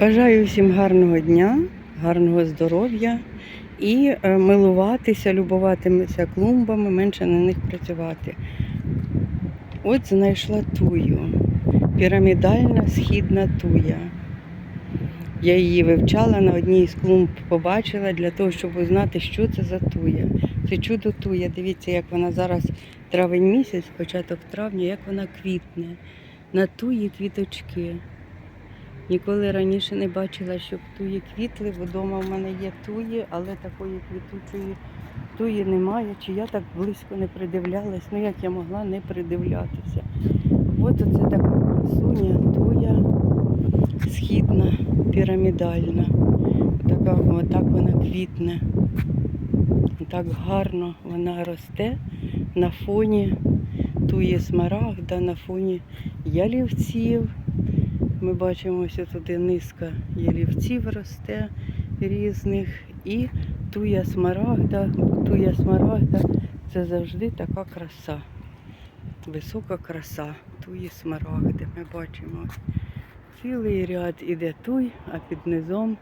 Бажаю всім гарного дня, гарного здоров'я і е, милуватися, любуватися клумбами, менше на них працювати. От знайшла тую, пірамідальна східна туя. Я її вивчала на одній з клумб, побачила для того, щоб узнати, що це за туя. Це чудо туя. Дивіться, як вона зараз травень місяць, початок травня, як вона квітне. На туї квіточки. Ніколи раніше не бачила, щоб туї квітли, бо вдома в мене є туї, але такої квітучої туї немає. Чи я так близько не придивлялась, ну як я могла не придивлятися. От оце така красуня, туя східна, пірамідальна. Така, отак вона квітне. Так гарно вона росте на фоні туї смарагда, на фоні ялівців. Ми бачимо, що туди низка ялівців росте різних. І туя смарагда, туя смарагда це завжди така краса. Висока краса туї смарагди. Ми бачимо. Цілий ряд іде туй, а під низом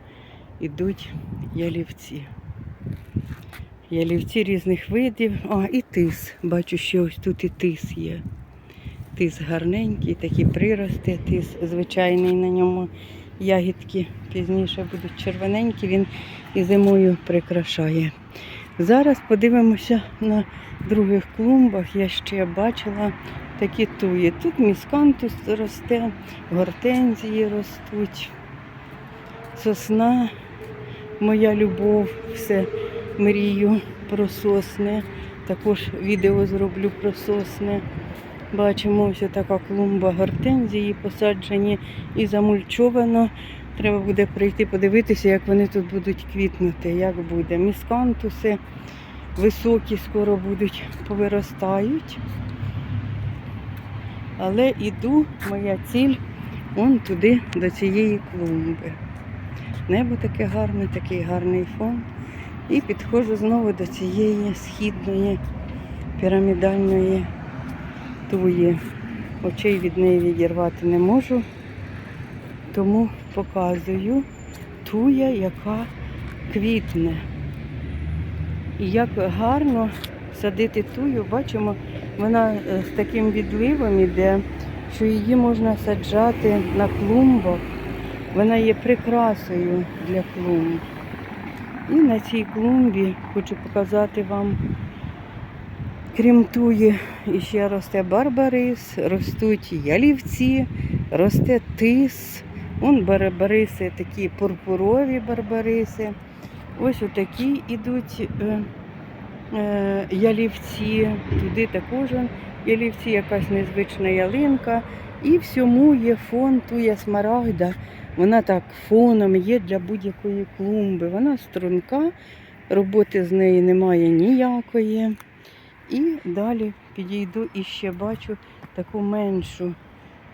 ідуть ялівці. Ялівці різних видів. А, і тис. Бачу, що ось тут і тис є. Тис гарненький, такі прирости, тис звичайний на ньому ягідки пізніше будуть червоненькі, він і зимою прикрашає. Зараз подивимося на других клумбах. Я ще бачила такі туї. Тут міскантус росте, гортензії ростуть, сосна, моя любов, все мрію про сосни. Також відео зроблю про сосни. Бачимо, ось така клумба гортензії посаджені і замульчовано. Треба буде прийти подивитися, як вони тут будуть квітнути, як буде. Міскантуси високі скоро будуть, повиростають. Але іду, моя ціль, он туди, до цієї клумби. Небо таке гарне, такий гарний фон. І підходжу знову до цієї східної пірамідальної туї. Очей від неї відірвати не можу, тому показую туя, яка квітне. І як гарно садити тую, бачимо, вона е, з таким відливом іде, що її можна саджати на клумбах. Вона є прикрасою для клумб. І на цій клумбі хочу показати вам Крім туї, ще росте барбарис, ростуть ялівці, росте тис. Вон барбариси такі пурпурові барбариси. Ось отакі йдуть е, е, ялівці. Туди також ялівці, якась незвична ялинка. І всьому є фон туя смарагда. Вона так фоном є для будь-якої клумби. Вона струнка, роботи з неї немає ніякої. І далі підійду і ще бачу таку меншу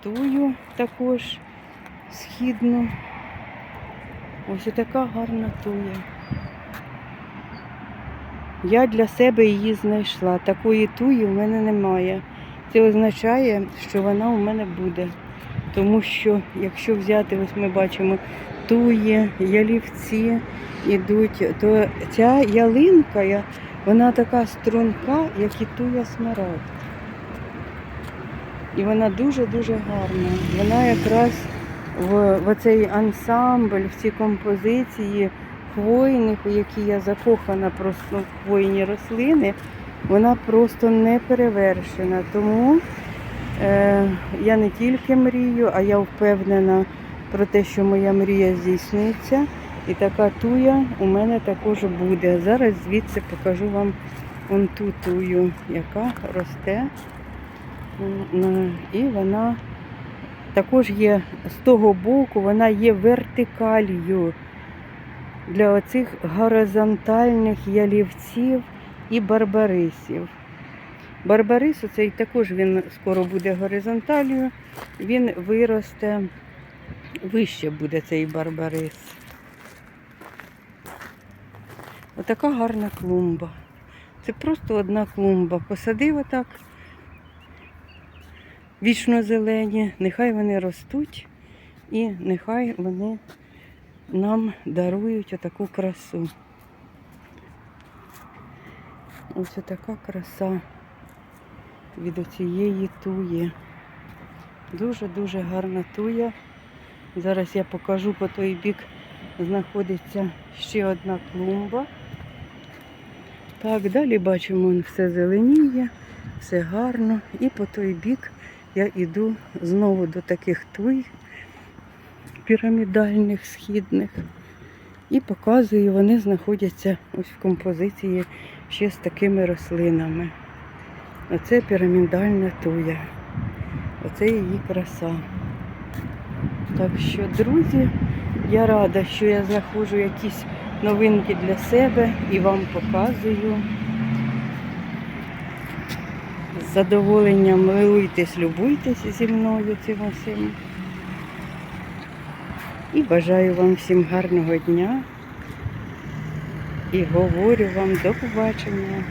тую також східну. Ось така гарна туя. Я для себе її знайшла. Такої туї в мене немає. Це означає, що вона у мене буде. Тому що, якщо взяти, ось ми бачимо туї, ялівці ідуть, то ця ялинка, я вона така струнка, як і туя смарагд. І вона дуже-дуже гарна. Вона якраз в, в цей ансамбль, в ці композиції хвойних, у які я закохана просто в хвойні рослини, вона просто не перевершена. Тому е, я не тільки мрію, а я впевнена про те, що моя мрія здійсниться. І така туя у мене також буде. Зараз звідси покажу вам он ту тую, яка росте. І вона також є з того боку, вона є вертикалью для оцих горизонтальних ялівців і барбарисів. Барбарис оцей також він скоро буде горизонталью, він виросте, вище буде цей барбарис. Отака гарна клумба. Це просто одна клумба. Посадив отак вічно зелені, нехай вони ростуть і нехай вони нам дарують отаку красу. Ось така краса від оцієї туї. Дуже-дуже гарна туя. Зараз я покажу по той бік знаходиться ще одна клумба. Так, далі бачимо, все зеленіє, все гарно. І по той бік я йду знову до таких туй пірамідальних, східних. І показую, вони знаходяться ось в композиції ще з такими рослинами. Оце пірамідальна туя. Оце її краса. Так що, друзі, я рада, що я знаходжу якісь новинки для себе і вам показую. З задоволенням милуйтесь, любуйтесь зі мною цим усім. І бажаю вам всім гарного дня. І говорю вам до побачення.